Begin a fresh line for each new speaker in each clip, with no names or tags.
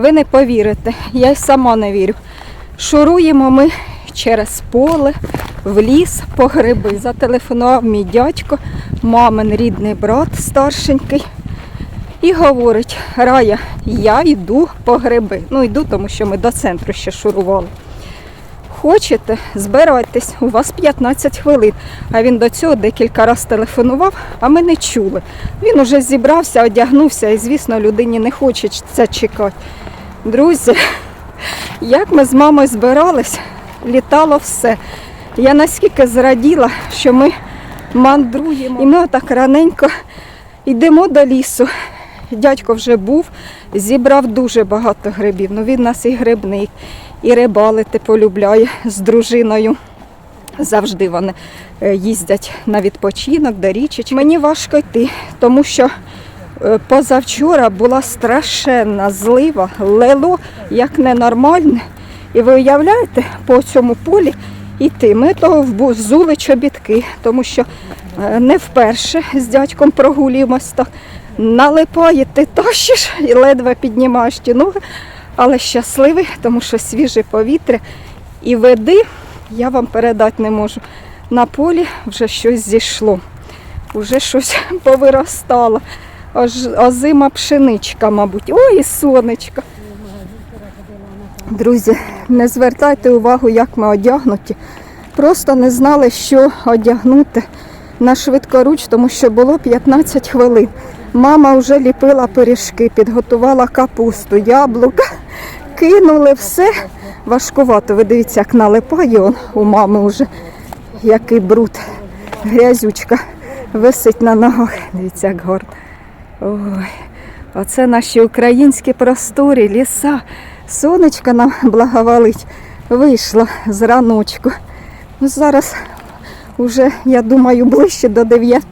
Ви не повірите, я й сама не вірю. Шуруємо ми через поле, в ліс по гриби. Зателефонував мій дядько, мамин рідний брат старшенький. І говорить, Рая, я йду по гриби. Ну, йду, тому що ми до центру ще шурували. Хочете, збирайтесь, у вас 15 хвилин. А він до цього декілька разів телефонував, а ми не чули. Він уже зібрався, одягнувся, і, звісно, людині не хочеться чекати. Друзі, як ми з мамою збирались, літало все. Я наскільки зраділа, що ми мандруємо. І ми отак раненько йдемо до лісу. Дядько вже був, зібрав дуже багато грибів. Ну він нас і грибник, і рибалити полюбляє з дружиною. Завжди вони е, їздять на відпочинок до річечки. Мені важко йти, тому що позавчора була страшенна злива, лело як ненормальне. І ви уявляєте, по цьому полі йти. Ми того взули чобітки, тому що е, не вперше з дядьком прогулюємось так. Налипає, ти тащиш і ледве піднімаєш ті ноги, але щасливий, тому що свіже повітря і веди, я вам передати не можу. На полі вже щось зійшло, вже щось повиростало. Озима пшеничка, мабуть. Ой, і сонечко. Друзі, не звертайте увагу, як ми одягнуті. Просто не знали, що одягнути на швидкоруч, тому що було 15 хвилин. Мама вже ліпила пиріжки, підготувала капусту, яблука, кинули все. Важкувато. Ви дивіться, як налипає он, у мами вже який бруд, грязючка висить на ногах. Дивіться, як горд. Ой, оце наші українські просторі, ліса. Сонечко нам благоволить. Вийшло з раночку. Ну, зараз вже, я думаю, ближче до 9.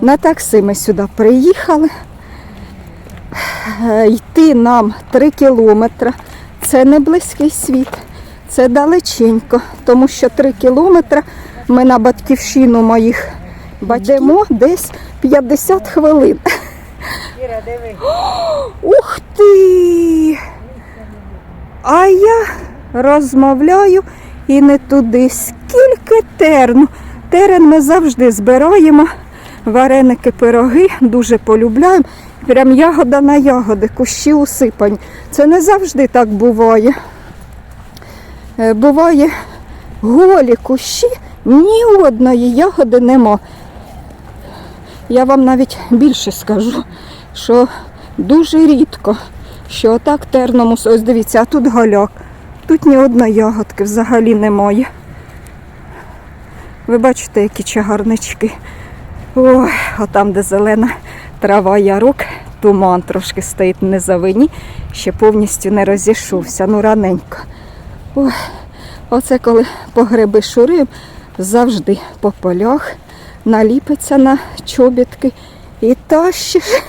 На такси ми сюди приїхали. Е, Йти нам 3 кілометри. Це не близький світ, це далеченько, тому що 3 кілометри ми на батьківщину моїх батьків десь 50 хвилин.
Іра, диви.
Ух ти! А я розмовляю і не туди. Скільки терну. Терен ми завжди збираємо. Вареники, пироги дуже полюбляємо. Прям ягода на ягоди, кущі усипані. Це не завжди так буває. Е, Буває голі кущі, ні одної ягоди нема. Я вам навіть більше скажу, що дуже рідко, що отак терному, ось дивіться, а тут галяк. Тут ні одної ягодки взагалі немає. Ви бачите, які чагарнички. Ой, а там, де зелена трава ярок, туман трошки стоїть не завині, ще повністю не розійшовся, ну раненько. Ой, оце коли по гриби шурим, завжди по полях наліпиться на чобітки і тащиш.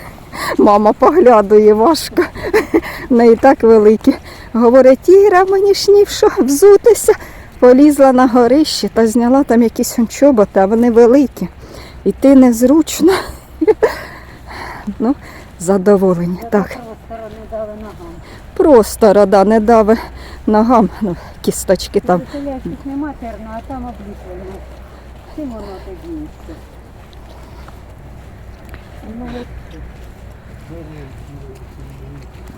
Мама поглядує важко. В неї так великі. Говорить, Іра, мені ж ні в що взутися. Полізла на горище та зняла там якісь чоботи, а вони великі. Іти незручно. Ну, задоволені. Так. Просто рада не дави ногам, ну, кісточки там.
Селяшних нема терну, а там обліплено. Чим воно тоді.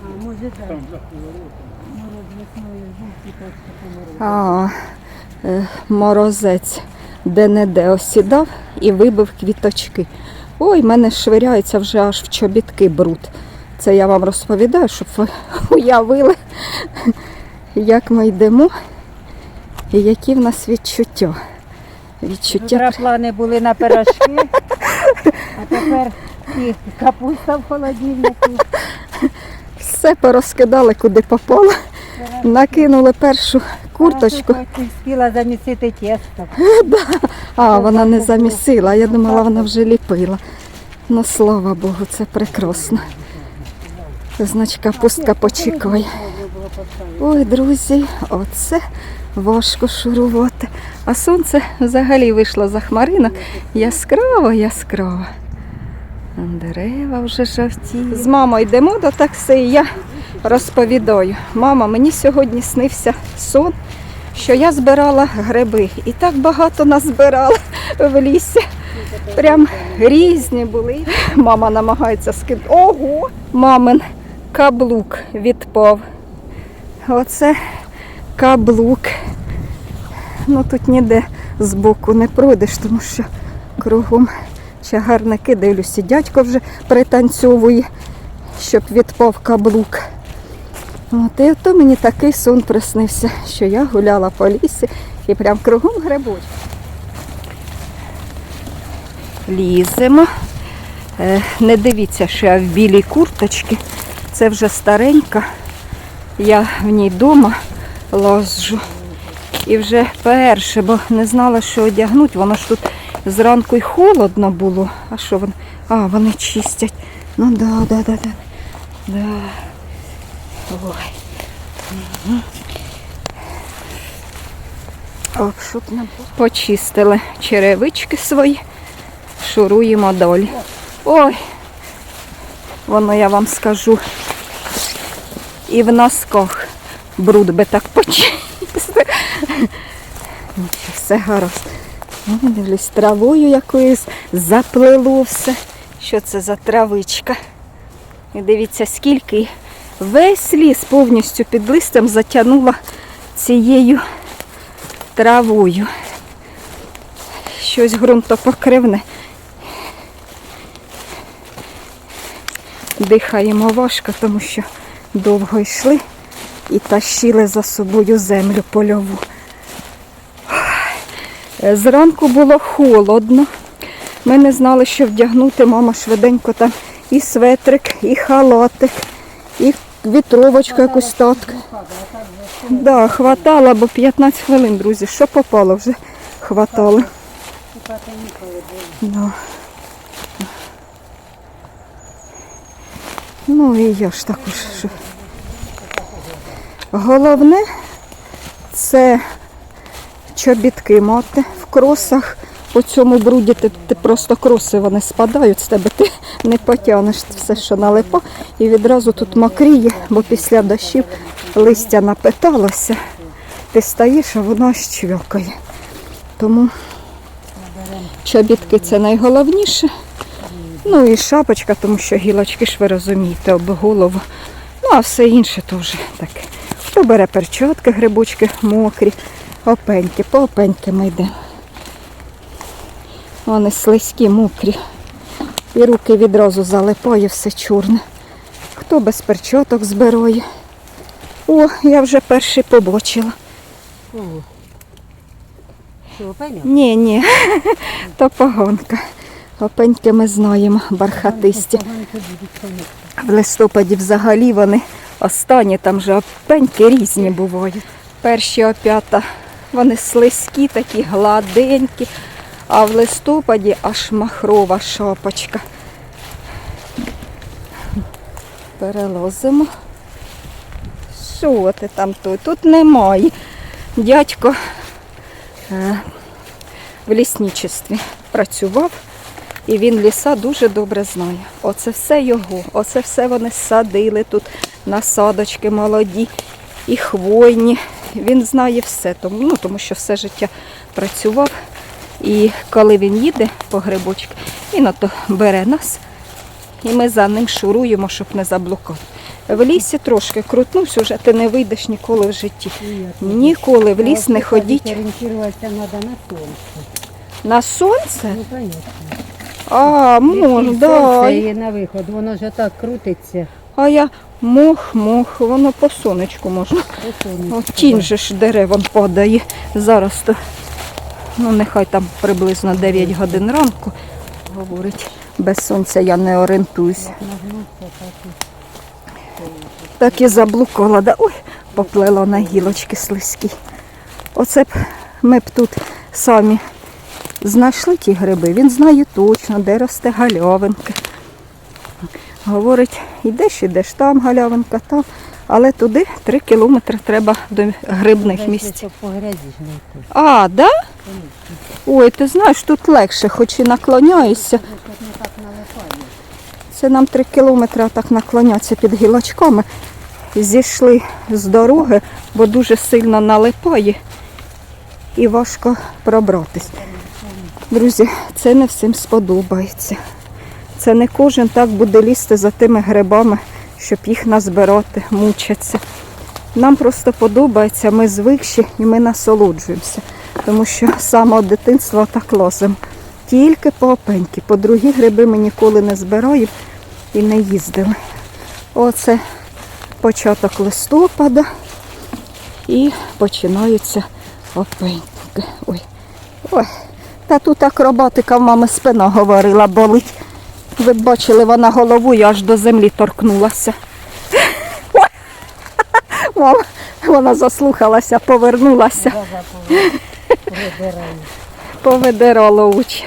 А, може, так.
А, морозець де-не-де осідав і вибив квіточки. Ой, мене швиряється вже аж в чобітки бруд. Це я вам розповідаю, щоб ви уявили, як ми йдемо і які в нас відчуття. Відчуття.
Вчора плани були на пирожки, а тепер і капуста в холодильнику.
Все порозкидали, куди попало. Накинули першу курточку.
Спіла замісити тісто.
А, вона не замісила. Я думала, вона вже ліпила. Ну, слава Богу, це прекрасно. Значить, капустка почекає. Ой, друзі, оце важко шурувати. А сонце взагалі вийшло за хмаринок. Яскраво, яскраво. Дерева вже жовті. З мамою йдемо до такси. і Я розповідаю. Мама, мені сьогодні снився сон, що я збирала гриби. І так багато назбирала в лісі. Прям різні були. Мама намагається скинути. Ого! Мамин каблук відпав. Оце каблук. Ну тут ніде збоку не пройдеш, тому що кругом чагарники дивлюся. Дядько вже пританцьовує, щоб відпав каблук. От і то мені такий сон приснився, що я гуляла по лісі і прям кругом грибочки. Ліземо. Е, Не дивіться, що я в білій курточці. Це вже старенька. Я в ній вдома лажу. І вже перше, бо не знала, що одягнути. Воно ж тут зранку й холодно було. А що вони? А, вони чистять. Ну да, да, да, да. да. Ой. Мгм. Оп, щоб не було. Почистили черевички свої, шуруємо далі. Ой, воно я вам скажу. І в носках бруд би так почистив. Ну, Все гаразд. Ну, дивлюсь, травою якоюсь заплило все. Що це за травичка? І дивіться, скільки весь ліс повністю під листям затягнула цією травою. Щось ґрунтопокривне. Дихаємо важко, тому що довго йшли і тащили за собою землю польову. Зранку було холодно. Ми не знали, що вдягнути. Мама швиденько там і светрик, і халатик, і вітровочку якусь так. Да, хватало, бо 15 хвилин, друзі. Що попало, вже хватало. Да. Ну і я ж також. Що... Головне це чобітки мати в кросах. По цьому бруді ти, ти просто кроси вони спадають з тебе, ти не потягнеш все, що налипа. І відразу тут мокріє, бо після дощів листя напиталося. Ти стаєш, а воно аж. Тому чобітки це найголовніше. Ну і шапочка, тому що гілочки ж ви розумієте, об голову. Ну а все інше вже таке. Хто бере перчатки, грибочки мокрі, опеньки, по опеньки ми йдемо. Вони слизькі, мокрі. І руки відразу залипає, все чорне. Хто без перчаток збирає. О, я вже перший
опеня?
Ні, ні, то погонка. Опеньки ми знаємо, бархатисті. В листопаді взагалі вони останні, там же опеньки різні бувають. Перші опята, вони слизькі, такі гладенькі, а в листопаді аж махрова шапочка. Перелозимо. Що ти там тут? Тут немає. Дядько е, в лісничестві працював. І він ліса дуже добре знає. Оце все його, оце все вони садили тут, насадочки молоді і хвойні. Він знає все, тому, ну, тому що все життя працював. І коли він їде по грибочки, він ото бере нас, і ми за ним шуруємо, щоб не заблукати. В лісі трошки крутнувся, вже ти не вийдеш ніколи в житті. Ніколи в ліс не ходіть
Орієнтуватися треба на сонце.
на сонце.
Ну, звісно.
А, да.
Є на виход, воно ж так крутиться.
А я мох, мох, воно по сонечку можна.
по сонечку.
Тінь же ж деревам падає. Зараз то, ну нехай там приблизно 9 годин ранку. Говорить, без сонця я не орієнтуюсь.
Так і
заблукала. Да? Ой, поплила на гілочки слизькі. Оце б ми б тут самі знайшли ті гриби. Він знає точно, де росте галявинка. Говорить, ідеш, ідеш, там галявинка, там. Але туди три кілометри треба до грибних місць. А, да? Ой, ти знаєш, тут легше, хоч і наклоняєшся.
Налипає.
Це нам три кілометри так наклонятися під гілочками. зійшли з дороги, бо дуже сильно налипає і важко пробратись. Друзі, це не всім сподобається. Це не кожен так буде лізти за тими грибами, щоб їх назбирати, мучаться. Нам просто подобається, ми звикші і ми насолоджуємося. Тому що з самого дитинства так лазимо. Тільки по опеньки. По другі гриби ми ніколи не збираємо і не їздили. Оце початок листопада і починаються опеньки. Ой. Ой. Та тут акробатика в мами спина говорила, болить. Ви бачили, вона головою аж до землі торкнулася. Ой. Мама, вона заслухалася, повернулася, Повидирало очі.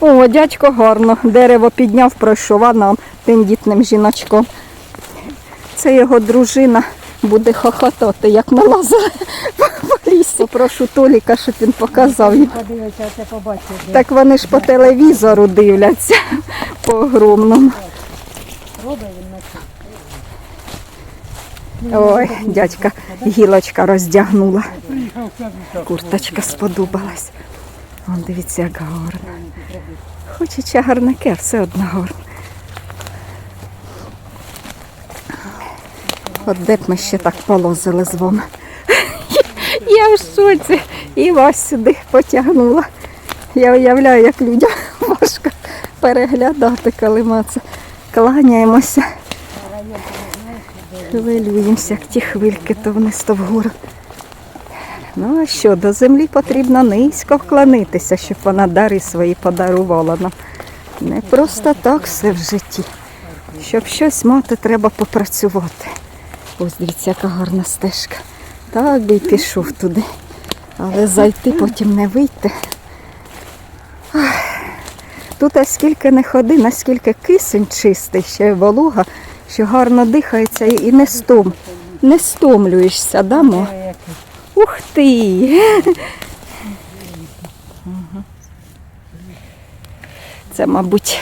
О, дядько гарно. Дерево підняв, пройшов, а нам тендітним жіночком. Це його дружина буде хохотати, як ми лазили по лісі. Попрошу Толіка, щоб він показав. Так вони ж по телевізору дивляться по огромному. Ой, дядька, гілочка роздягнула. Курточка сподобалась. Вон дивіться, як гарно. Хоч і чагарнике, все одно гарно. От де б ми ще так полозили з вами. Я в шоці. І вас сюди потягнула. Я уявляю, як людям важко переглядати, коли ми це кланяємося. Хвилюємося, як ті хвильки то вниз, то вгору. Ну а що, до землі потрібно низько вклонитися, щоб вона дари свої подарувала нам. Не просто так все в житті. Щоб щось мати, треба попрацювати. Ось дивіться, яка гарна стежка. Так би й пішов туди. Але зайти потім не вийти. Тут а скільки не ходи, наскільки кисень чистий, ще волога, що гарно дихається і не стом. Не стомлюєшся, да, мо?
Ой, який.
Ух ти! Це, мабуть,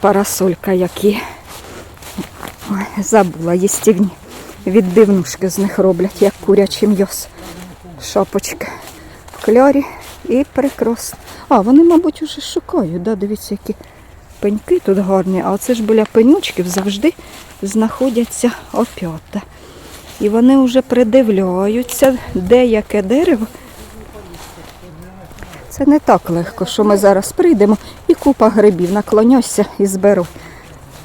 парасолька, які Ой, забула їстівні. Від дивнушки з них роблять, як курячий м'яс. Шапочки в клярі і прекрасно. А, вони, мабуть, уже шукають, да? дивіться, які пеньки тут гарні, а це ж біля пенючків завжди знаходяться опята. І вони вже придивляються, де яке дерево. Це не так легко, що ми зараз прийдемо і купа грибів, наклоняйся і зберу.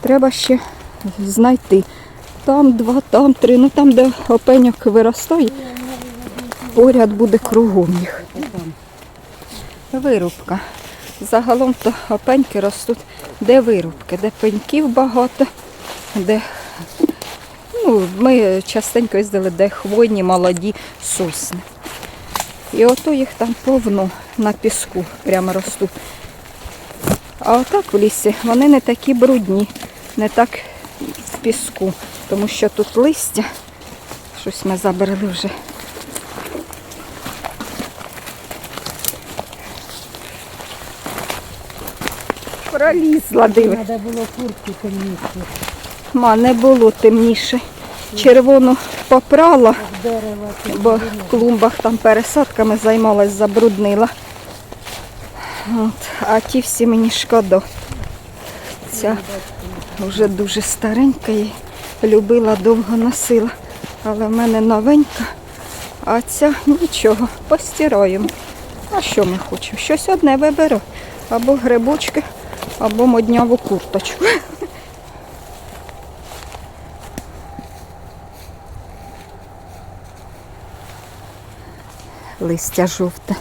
Треба ще знайти. Там два, там три, ну там, де опеньок виростає, поряд буде кругом їх. Вирубка. Загалом то опеньки ростуть, де вирубки, де пеньків багато, де Ну, ми частенько їздили, де хвойні молоді сосни. І ото їх там повно на піску прямо ростуть. А отак в лісі вони не такі брудні, не так в піску, тому що тут листя. Щось ми забрали вже. Пролізла, диви.
Треба було куртку темніше.
Ма, не було темніше. Червону попрала. Бо в клумбах там пересадками займалась, забруднила. От, а ті всі мені шкода. Ця вже дуже старенька і любила, довго носила. Але в мене новенька, а ця нічого, постираємо. А що ми хочемо? Щось одне виберу. Або грибочки, або модняву курточку. листя жовте.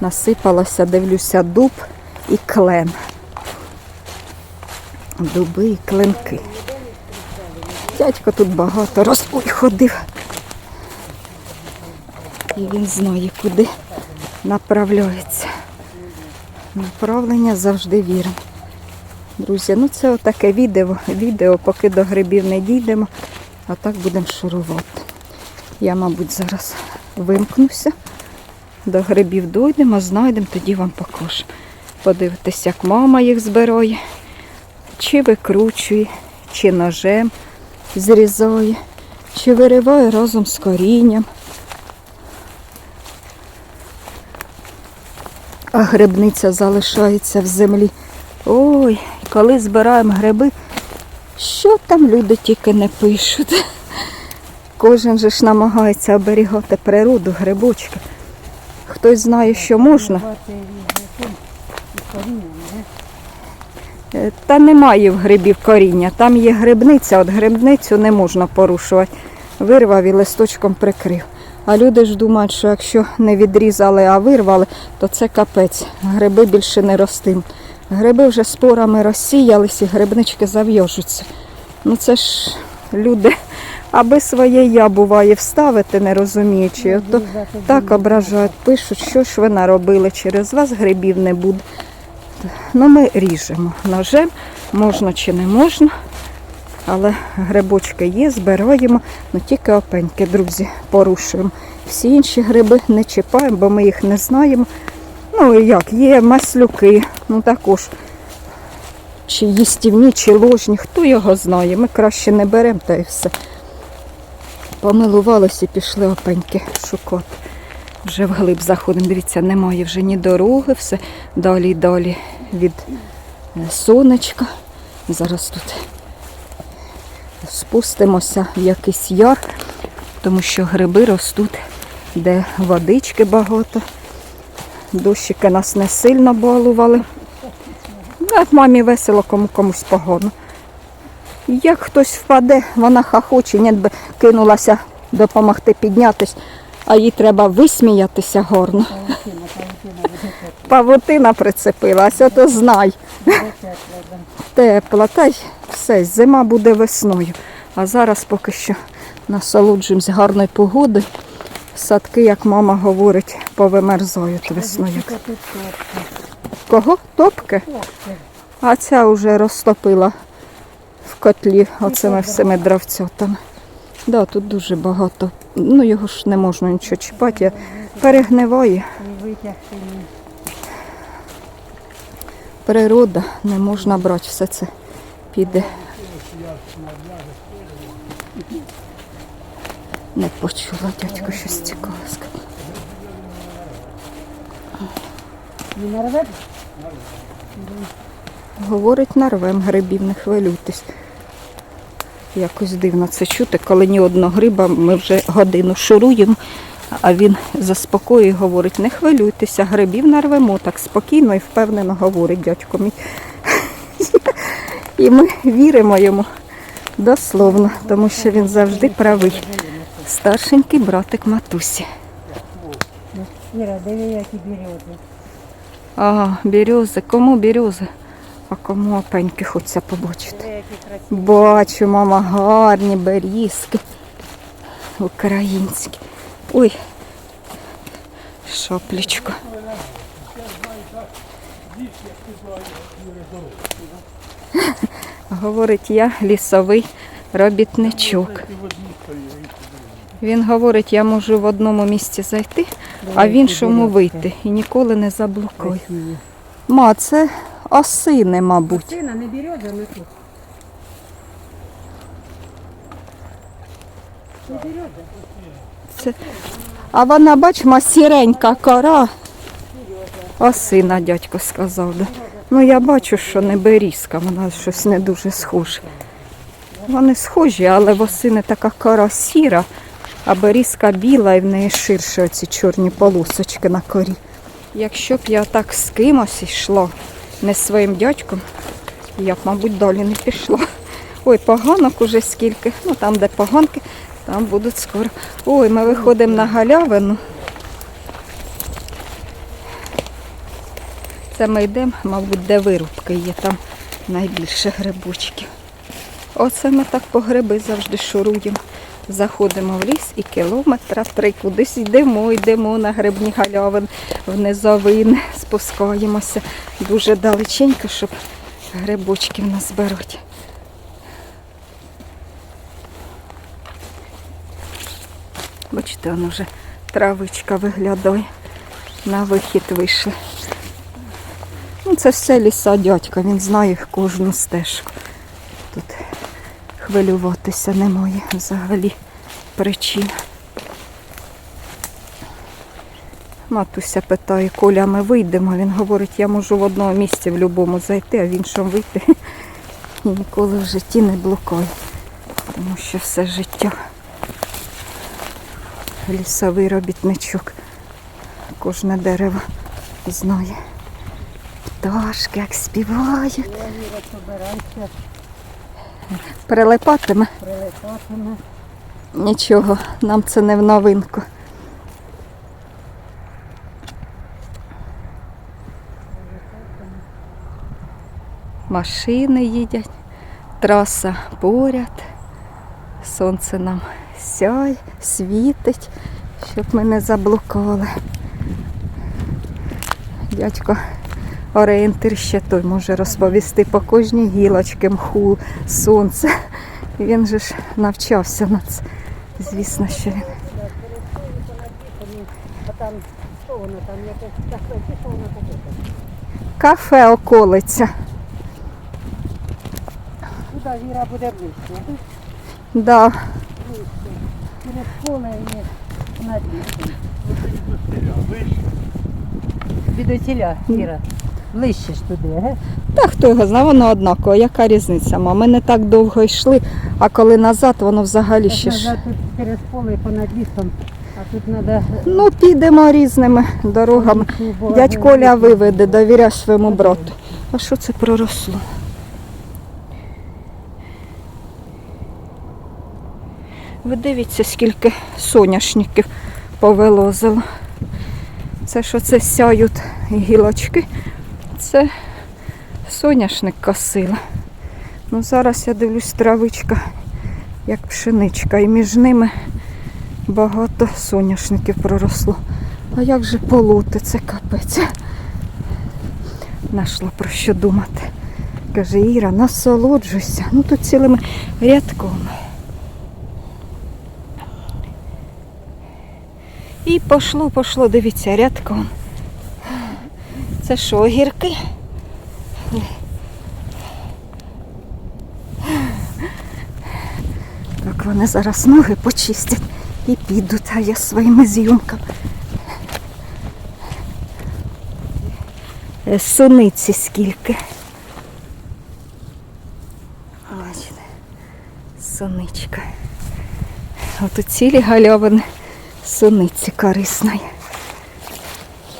Насипалося, дивлюся, дуб і клен. Дуби і кленки. Дядько тут багато роз... Ходив. І він знає, куди направляється. Направлення завжди вірне. Друзі, ну це отаке відео, відео, поки до грибів не дійдемо, а так будемо шурувати. Я, мабуть, зараз вимкнуся. До грибів дойдемо, знайдемо, тоді вам покажу. Подивитися, як мама їх збирає, чи викручує, чи ножем зрізає, чи вириває разом з корінням. А грибниця залишається в землі. Ой, коли збираємо гриби, що там люди тільки не пишуть. Кожен же ж намагається оберігати природу, грибочки. Хтось знає, що можна,
Бати різне тим і корінням, не?
Е, Та немає в грибів коріння. Там є грибниця, от грибницю не можна порушувати. Вирвав і листочком прикрив. А люди ж думають, що якщо не відрізали, а вирвали, то це капець. Гриби більше не ростим. Гриби вже спорами розсіялись і грибнички зав'яжуться. Ну це ж люди, аби своє я буває вставити, не розуміючи.
Відрізати
так ображають, пишуть, що ж ви наробили, через вас грибів не буде. Ну, ми ріжемо ножем, можна чи не можна. Але грибочки є, збираємо, ну тільки опеньки, друзі, порушуємо. Всі інші гриби не чіпаємо, бо ми їх не знаємо. Ну як, є маслюки, ну також. Чи їстівні, чи ложні, хто його знає. Ми краще не беремо та і все. Помилувалися і пішли опеньки шукати. Вже вглиб заходимо. Дивіться, немає вже ні дороги, все далі і далі від е, сонечка. Зараз тут спустимося в якийсь яр, тому що гриби ростуть, де водички багато. Дощики нас не сильно балували. Ну, Як мамі весело, кому комусь погано. Як хтось впаде, вона хахоче, ні би кинулася допомогти піднятись, а їй треба висміятися горно.
Павутина,
прицепилася, то знай. Тепла, та й все, зима буде весною. А зараз поки що насолоджуємось гарною погодою. Садки, як мама говорить, повимерзають весною. Кого? Топки. А ця вже розтопила в котлі оцими всіми дровцятами. Да, тут дуже багато. Ну його ж не можна нічого чіпати, перегниває. Природа, не можна брати все це піде. Не почула дядько щось цікаве
нарве?
Говорить, нарвем грибів, не хвилюйтесь. Якось дивно це чути, коли ні одного гриба ми вже годину шуруємо, а він заспокоює і говорить, не хвилюйтеся, грибів нарвемо. Так спокійно і впевнено говорить дядько мій. І ми віримо йому дословно, тому що він завжди правий. Старшенький братик матусі.
Іра, диви, які берези.
Ага, берези. Кому берези? А кому опеньки хочеться побачити? Бачу, мама, гарні берізки. Українські. Ой, шаплечко. Говорить, я лісовий робітничок. Він говорить, я можу в одному місці зайти, а в іншому вийти. І ніколи не.
Красиві.
Ма, це осини, мабуть.
Сина не береза, ми тут. Не береза.
А вона, бач, ма сіренька кора. Осина, дядько сказав. Да. Ну я бачу, що не берізка, вона щось не дуже схожа. Вони схожі, але в осини така кора сіра, а берізка біла і в неї ширше оці чорні полосочки на корі. Якщо б я так з кимось йшла, не з своїм дядьком, я б, мабуть, далі не пішла. Ой, поганок уже скільки. Ну там, де поганки, там будуть скоро. Ой, ми виходимо на галявину. Це ми йдемо, мабуть, де вирубки є, там найбільше грибочків. Оце ми так по гриби завжди шуруємо. Заходимо в ліс і кілометра три кудись йдемо, йдемо на грибні галявини, в низовини, спускаємося дуже далеченько, щоб грибочків назбирати. Бачите, воно вже травичка виглядає. На вихід вийшли. Ну, це все ліса дядька, він знає кожну стежку. Хвилюватися немає взагалі. причина. Матуся питає, Коля, ми вийдемо. Він говорить, я можу в одному місці в будь-якому зайти, а в іншому вийти. І ніколи в житті не блокую. Тому що все життя лісовий робітничок. Кожне дерево знає. Пташки як співають. Прилипатиме.
прилипатиме.
Нічого, нам це не в новинку. Машини їдять, траса поряд, сонце нам сяй, світить, щоб ми не заблукали. Дядько орієнтир ще той може розповісти по кожній гілочці, мху, сонце. Він же ж навчався на це. Звісно, що він.
Кафе,
околиця.
Туди Віра буде ближче.
Да.
Через поле і на. Від оціля, Віра. Ближче ж туди, ге?
Та хто його знає, воно однаково. Яка різниця? Ма? Ми не так довго йшли, а коли назад, воно взагалі ще ж.
Тут через поле і понад лісом, а тут треба...
Ну, підемо різними дорогами. Дядь Коля виведе, довіряй своєму брату. А що це проросло? Ви дивіться, скільки соняшників повилозило. Це що це сяють гілочки. Це соняшник косила. Ну зараз я дивлюсь, травичка, як пшеничка, і між ними багато соняшників проросло. А як же полути, це капець. Нашла про що думати. Каже, Іра, насолоджуйся. Ну тут цілими рядками. І пошло, пошло, дивіться, рядком. Це що, огірки? Так вони зараз ноги почистять і підуть, а я своїми зйомками. Е, Суниці скільки. Бачите, соничка. От у цілі гальовини суниці корисної.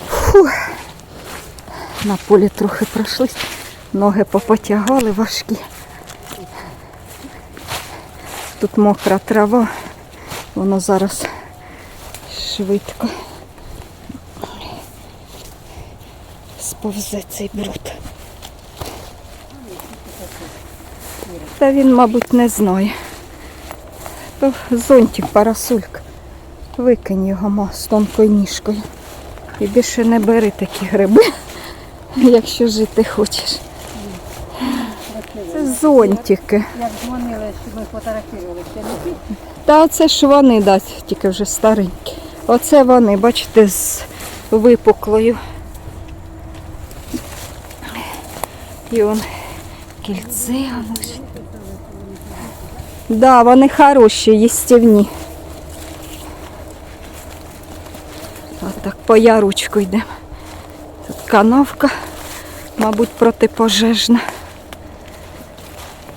Фух. На полі трохи пройшлись, ноги попотягали важкі. Тут мокра трава, воно зараз швидко сповзе цей бруд. Та він, мабуть, не знає. То зонтик, парасолька. Викинь його ма, з тонкою ніжкою. І більше не бери такі гриби, якщо жити хочеш. Це зонтики.
Як дзвонили, щоб ми фотографували, ще не ті?
Та оце ж вони дать, тільки вже старенькі. Оце вони, бачите, з випуклою. І он кільце. ж. Да, вони хороші, їстівні. Отак по яручку йдемо. Канавка, мабуть, протипожежна.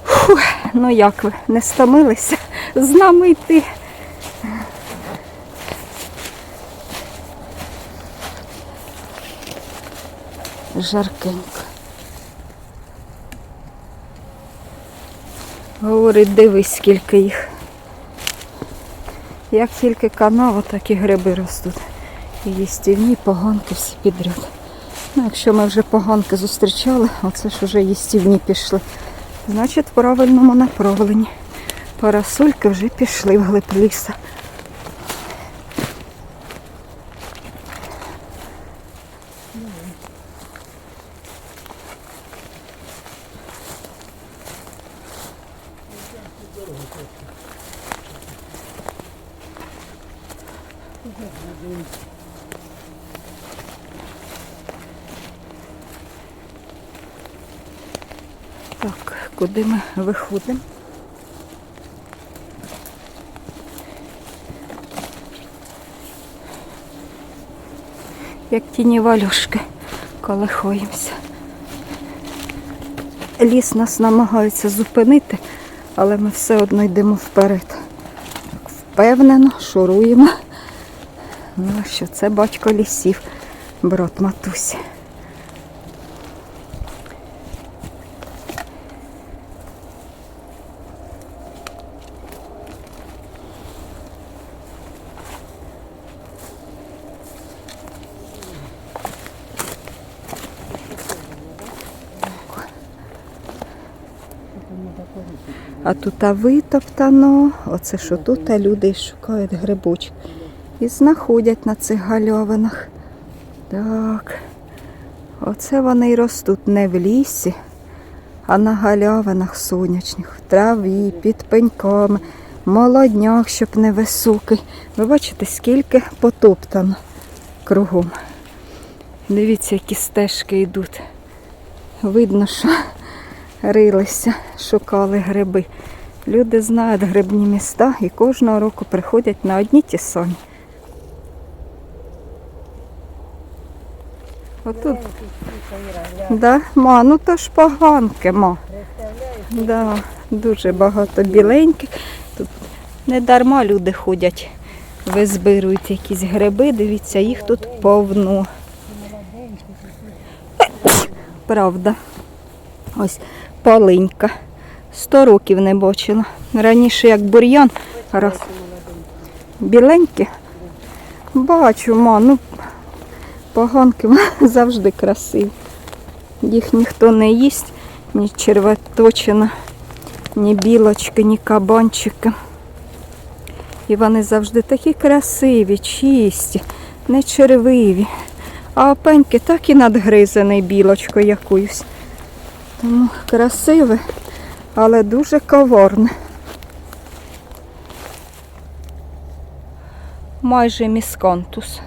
Фух, ну як ви, не стомилися з нами йти? Жаркенько. Говорить, дивись, скільки їх. Як тільки канава, так і гриби ростуть. І їстівні, поганки всі підряд. Ну, якщо ми вже поганки зустрічали, оце ж вже їстівні пішли. Значить, в правильному направленні. Парасольки вже пішли вглиб ліса. куди ми виходимо. Як тіні валюшки колихаємося. Ліс нас намагається зупинити, але ми все одно йдемо вперед. Впевнено, шуруємо, ну, що це батько лісів, брат матусі. А тут витоптано, оце що тут а люди шукають грибочки. І знаходять на цих гальовинах. Так. Оце вони й ростуть не в лісі, а на галявинах сонячних, в траві, під пеньками, молодняк, щоб не високий. Ви бачите, скільки потоптано кругом. Дивіться, які стежки йдуть. Видно, що рилися, шукали гриби. Люди знають грибні міста і кожного року приходять на одні ті самі. Отут. Да? Ма, ну то ж поганки, ма. Да, дуже багато біленьких. Тут не дарма люди ходять, визбирують якісь гриби, дивіться, їх тут повно. Правда. Ось полинька. Сто років не бачила. Раніше як бур'ян. Раз. Біленькі. Бачу, ма, ну поганки завжди красиві. Їх ніхто не їсть, ні червоточина, ні білочки, ні кабанчики. І вони завжди такі красиві, чисті, не червиві. А опеньки так і надгризаний білочкою якоюсь. Тому красиве, але дуже коварне. Майже місконтус.